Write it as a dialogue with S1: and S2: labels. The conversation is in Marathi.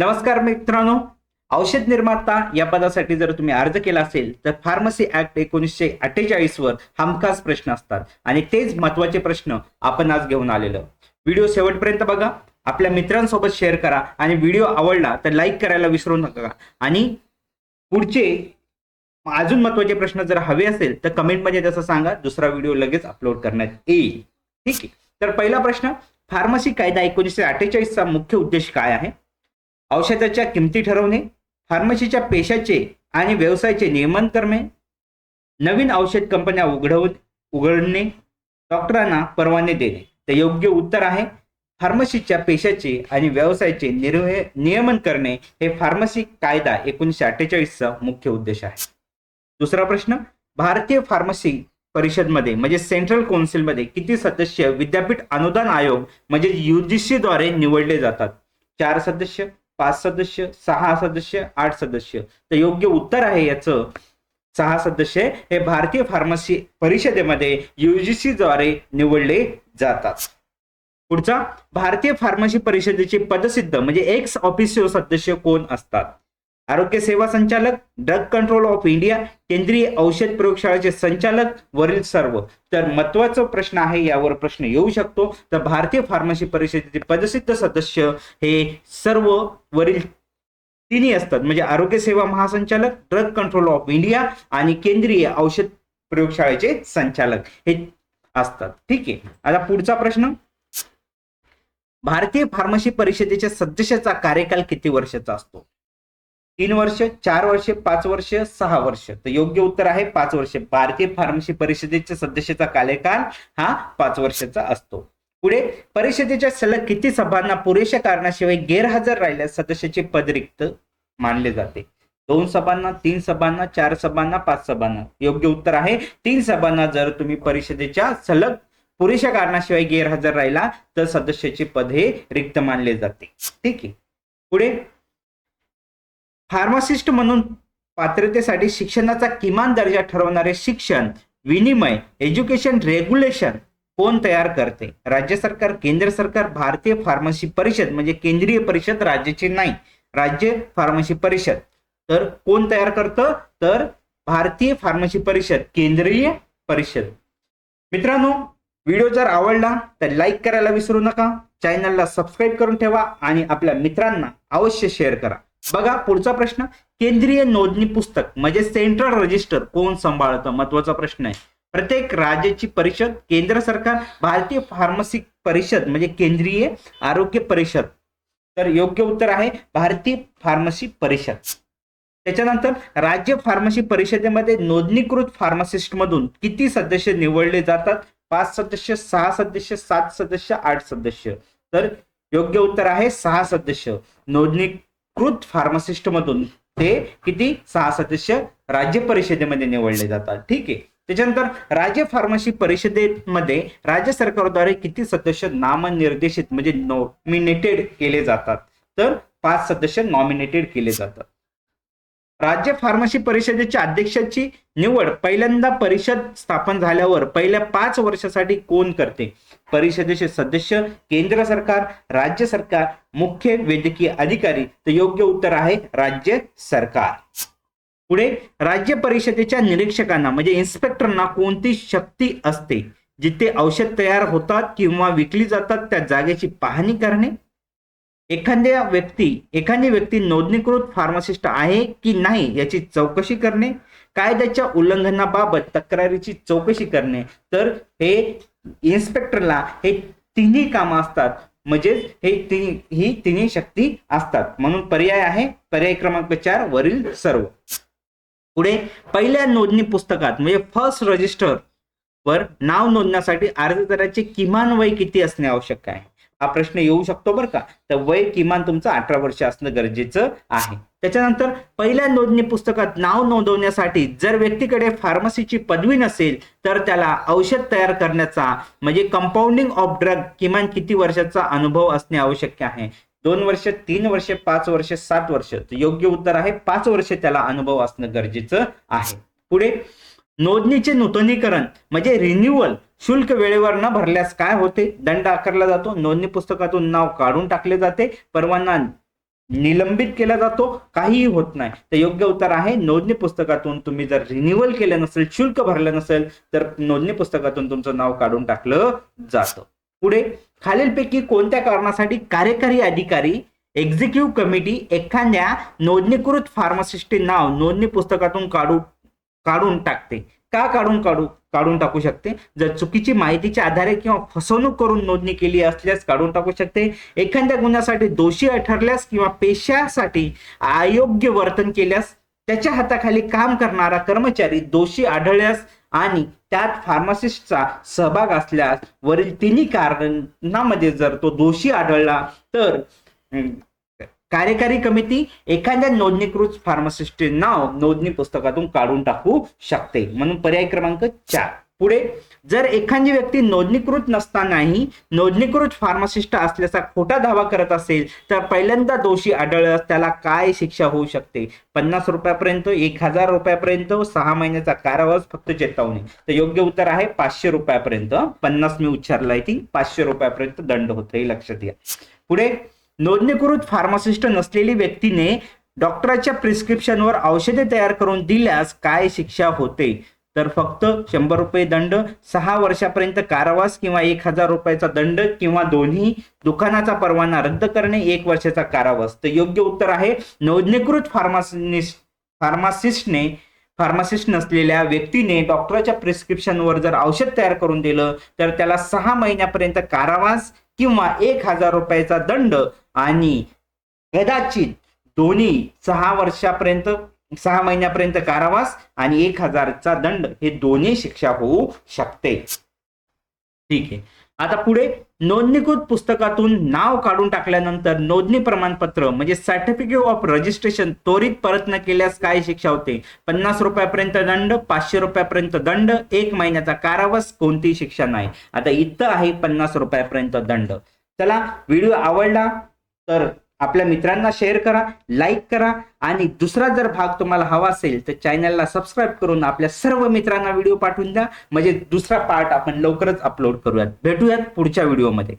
S1: नमस्कार मित्रांनो. औषध निर्माता या पदासाठी जर तुम्ही अर्ज केला असेल तर फार्मसी ऍक्ट एकोणीसशे अठ्ठेचाळीस वर हमखास प्रश्न असतात. आणि तेच महत्त्वाचे प्रश्न आपण आज घेऊन आलेलो. व्हिडिओ शेवटपर्यंत बघा. आपल्या मित्रांसोबत शेअर करा आणि व्हिडिओ आवडला तर लाईक करायला विसरू नका. आणि पुढचे अजून महत्त्वाचे प्रश्न जर हवे असेल तर कमेंटमध्ये तसं सांगा. दुसरा व्हिडिओ लगेच अपलोड करण्यात येईल. ठीक आहे. तर पहिला प्रश्न फार्मसी कायदा एकोणीसशे अठ्ठेचाळीसचा मुख्य उद्देश काय आहे? औषधाच्या किमती ठरवणे फार्मसीच्या पेशाचे आणि व्यवसायाचे नियमन करणे नवीन औषध कंपन्या उघडव उघडणे डॉक्टरांना परवाने देणे. तर योग्य उत्तर आहे फार्मसीच्या पेशाचे आणि व्यवसायाचे निर्वह नियमन करणे हे फार्मसी कायदा एकोणीसशे अठ्ठेचाळीसचा मुख्य उद्देश आहे. दुसरा प्रश्न भारतीय फार्मसी परिषदमध्ये म्हणजे सेंट्रल कौन्सिलमध्ये किती सदस्य विद्यापीठ अनुदान आयोग म्हणजे युजीसीद्वारे निवडले जातात? चार सदस्य पाच सदस्य सहा सदस्य आठ सदस्य. तर योग्य उत्तर आहे याचं. सहा सदस्य हे भारतीय फार्मसी परिषदेमध्ये युजीसी द्वारे निवडले जातात. पुढचा भारतीय फार्मसी परिषदेचे पदसिद्ध म्हणजे एक्स ऑफिसिओ सदस्य कोण असतात? आरोग्य सेवा संचालक ड्रग कंट्रोल ऑफ इंडिया केंद्रीय औषध प्रयोगशाळेचे संचालक वरील सर्व. तर महत्त्वाचा प्रश्न आहे यावर प्रश्न येऊ शकतो. तर भारतीय फार्मसी परिषदेचे पदसिद्ध सदस्य हे सर्व वरील तिन्ही असतात. म्हणजे आरोग्य सेवा महासंचालक ड्रग कंट्रोल ऑफ इंडिया आणि केंद्रीय औषध प्रयोगशाळेचे संचालक हे असतात. ठीक आहे. आता पुढचा प्रश्न. भारतीय फार्मसी परिषदेच्या सदस्याचा कार्यकाल किती वर्षाचा असतो? तीन वर्ष चार वर्ष पाच वर्ष सहा वर्ष. तर योग्य उत्तर आहे पाच वर्ष. भारतीय फार्मसी परिषदेच्या सदस्याचा कार्यकाल हा पाच वर्षाचा असतो. पुढे परिषदेच्या सलग किती सभांना पुरेशा कारणाशिवाय गैरहजर राहिल्यास सदस्याचे पद रिक्त मानले जाते. दोन सभांना तीन सभांना चार सभांना पाच सभांना. योग्य उत्तर आहे तीन सभांना जर तुम्ही परिषदेच्या सलग पुरेशा कारणाशिवाय गैरहजर राहिला तर सदस्याचे पद हे रिक्त मानले जाते. ठीक आहे. पुढे फार्मासिस्ट म्हणून पात्रतेसाठी शिक्षणाचा किमान दर्जा ठरवणारे शिक्षण विनिमय एज्युकेशन रेग्युलेशन कोण तयार करते? राज्य सरकार केंद्र सरकार भारतीय फार्मसी परिषद म्हणजे केंद्रीय परिषद राज्याची नाही राज्य फार्मसी परिषद. तर कोण तयार करतं? तर भारतीय फार्मसी परिषद केंद्रीय परिषद. मित्रांनो व्हिडिओ जर आवडला तर लाईक करायला विसरू नका चॅनलला सबस्क्राईब करून ठेवा आणि आपल्या मित्रांना अवश्य शेअर करा. बघा पुढचा प्रश्न. केंद्रीय नोंदणी पुस्तक म्हणजे सेंट्रल रजिस्टर कोण सांभाळतं? महत्त्वाचा प्रश्न आहे. प्रत्येक राज्याची परिषद केंद्र सरकार भारतीय फार्मसी परिषद म्हणजे केंद्रीय आरोग्य परिषद. तर योग्य उत्तर आहे भारतीय फार्मसी परिषद. त्याच्यानंतर राज्य फार्मसी परिषदेमध्ये नोंदणीकृत फार्मासिस्ट मधून किती सदस्य निवडले जातात? पाच सदस्य सहा सदस्य सात सदस्य आठ सदस्य. तर योग्य उत्तर आहे सहा सदस्य. नोंदणी कृत फार्मासिस्टमधून ते किती? सहा सदस्य राज्य परिषदेमध्ये निवडले जातात. ठीक आहे. त्याच्यानंतर राज्य फार्मसी परिषदेमध्ये राज्य सरकारद्वारे किती सदस्य नामनिर्देशित म्हणजे नॉमिनेटेड केले जातात? तर पाच सदस्य नॉमिनेटेड केले जातात. राज्य फार्मसी परिषदेच्या अध्यक्षाची निवड पहिल्यांदा परिषद स्थापन झाल्यावर पहिल्या पाच वर्षासाठी कोण करते? परिषदेचे सदस्य केंद्र सरकार राज्य सरकार मुख्य वैद्यकीय अधिकारी. तर योग्य उत्तर आहे राज्य सरकार. पुढे राज्य परिषदेच्या निरीक्षकांना म्हणजे इन्स्पेक्टरना कोणती शक्ती असते जिथे औषध तयार होतात किंवा विकली जातात त्या जागेची पाहणी करणे. एखाद्या व्यक्ती एखादी व्यक्ती नोंदणीकृत फार्मासिस्ट आहे की नाही याची चौकशी करणे. कायद्याच्या उल्लंघनाबाबत तक्रारीची चौकशी करणे. तर हे इन्स्पेक्टरला हे तिन्ही कामं असतात. म्हणजेच हे तिन्ही ही तिन्ही शक्ती असतात. म्हणून पर्याय आहे पर्याय क्रमांक चार वरील सर्व. पुढे पहिल्या नोंदणी पुस्तकात म्हणजे फर्स्ट रजिस्टर वर नाव नोंदण्यासाठी अर्जदाराचे किमान वय किती असणे आवश्यक आहे? हा प्रश्न येऊ शकतो बरं का? तर वय किमान तुमचं अठरा वर्ष असणं गरजेचं आहे. त्याच्यानंतर पहिल्या नोंदणी पुस्तकात नाव नोंदवण्यासाठी जर व्यक्तीकडे फार्मसीची पदवी नसेल तर त्याला औषध तयार करण्याचा म्हणजे कंपाऊंडिंग ऑफ ड्रग किमान किती वर्षाचा अनुभव असणे आवश्यक आहे? दोन वर्ष तीन वर्ष पाच वर्ष सात वर्ष? योग्य उत्तर आहे पाच वर्ष त्याला अनुभव असणं गरजेचं आहे. पुढे नोंदणीचे नूतनीकरण म्हणजे रिन्युअल शुल्क वेळेवर न भरल्यास काय होते? दंड आकारला जातो. नोंदणी पुस्तकातून नाव काढून टाकले जाते. परवाना निलंबित केला जातो काहीही होत नाही. तर योग्य उत्तर आहे नोंदणी पुस्तकातून तुम्ही जर रिन्युअल केलं नसेल शुल्क भरलं नसेल तर नोंदणी पुस्तकातून तुमचं नाव काढून टाकलं जातं. पुढे खालीलपैकी कोणत्या कारणासाठी कार्यकारी अधिकारी एक्झिक्युटिव्ह कमिटी एखाद्या नोंदणीकृत फार्मासिस्टचे नाव नोंदणी पुस्तकातून काढू काढून टाकते? का काढून काढू काढून टाकू शकते? जर चुकीची माहितीच्या आधारे किंवा फसवणूक करून नोंदणी केली असल्यास काढून टाकू शकते. एखाद्या गुन्ह्यासाठी दोषी ठरल्यास किंवा पेशासाठी अयोग्य वर्तन केल्यास त्याच्या हाताखाली काम करणारा कर्मचारी दोषी आढळल्यास आणि त्यात फार्मासिस्टचा सहभाग असल्यास वरील तिन्ही कारणामध्ये जर तो दोषी आढळला तर कार्यकारी कमिटी एखाद्या नोंदणीकृत फार्मासिस्टचे नाव नोंदणी पुस्तकातून काढून टाकू शकते. म्हणून पर्याय क्रमांक चार. पुढे जर एखादी व्यक्ती नोंदणीकृत नसतानाही नोंदणीकृत फार्मासिस्ट असल्याचा खोटा दावा करत असेल तर पहिल्यांदा दोषी आढळल्यास त्याला काय शिक्षा होऊ शकते? पन्नास रुपयापर्यंत एक हजार रुपयापर्यंत सहा महिन्याचा कारावास फक्त चेतावणी. तर योग्य उत्तर आहे पाचशे रुपयापर्यंत. पन्नास मी उच्चारलाय ती पाचशे रुपयापर्यंत दंड होतो हे लक्षात घ्या. पुढे नोंदणीकृत फार्मासिस्ट नसलेली व्यक्तीने डॉक्टराच्या प्रिस्क्रिप्शनवर औषधे तयार करून दिल्यास काय शिक्षा होते? तर फक्त शंभर रुपये दंड सहा वर्षापर्यंत कारावास किंवा एक हजार रुपयाचा दंड किंवा दोन्ही दुकानाचा परवाना रद्द करणे एक वर्षाचा कारावास. तर योग्य उत्तर आहे नोंदणीकृत फार्मासिस्ट फार्मासिस्टने फार्मासिस्ट नसलेल्या व्यक्तीने डॉक्टरच्या प्रिस्क्रिप्शनवर जर औषध तयार करून दिलं तर त्याला सहा महिन्यापर्यंत कारावास किंवा एक हजार रुपयाचा दंड आणि कदाचित दोन्ही सहा वर्षापर्यंत सहा महिन्यापर्यंत कारावास आणि एक हजारचा दंड हे दोन्ही शिक्षा होऊ शकते. ठीक आहे. आता पुढे नोंदणीकृत पुस्तकातून नाव काढून टाकल्यानंतर नोंदणी प्रमाणपत्र म्हणजे सर्टिफिकेट ऑफ रजिस्ट्रेशन त्वरित परत न केल्यास काय शिक्षा होते? पन्नास रुपयापर्यंत दंड पाचशे रुपयापर्यंत दंड एक महिन्याचा कारावास कोणतीही शिक्षा नाही. आता इथं आहे पन्नास रुपयापर्यंत दंड. चला व्हिडिओ आवडला तर आपल्या मित्रांना शेअर करा लाईक करा आणि दुसरा जर भाग तुम्हाला हवा असेल तर चॅनलला सबस्क्राईब करून आपल्या सर्व मित्रांना व्हिडिओ पाठवून द्या. म्हणजे दुसरा पार्ट आपण लवकरच अपलोड करूयात. भेटूयात पुढच्या व्हिडिओमध्ये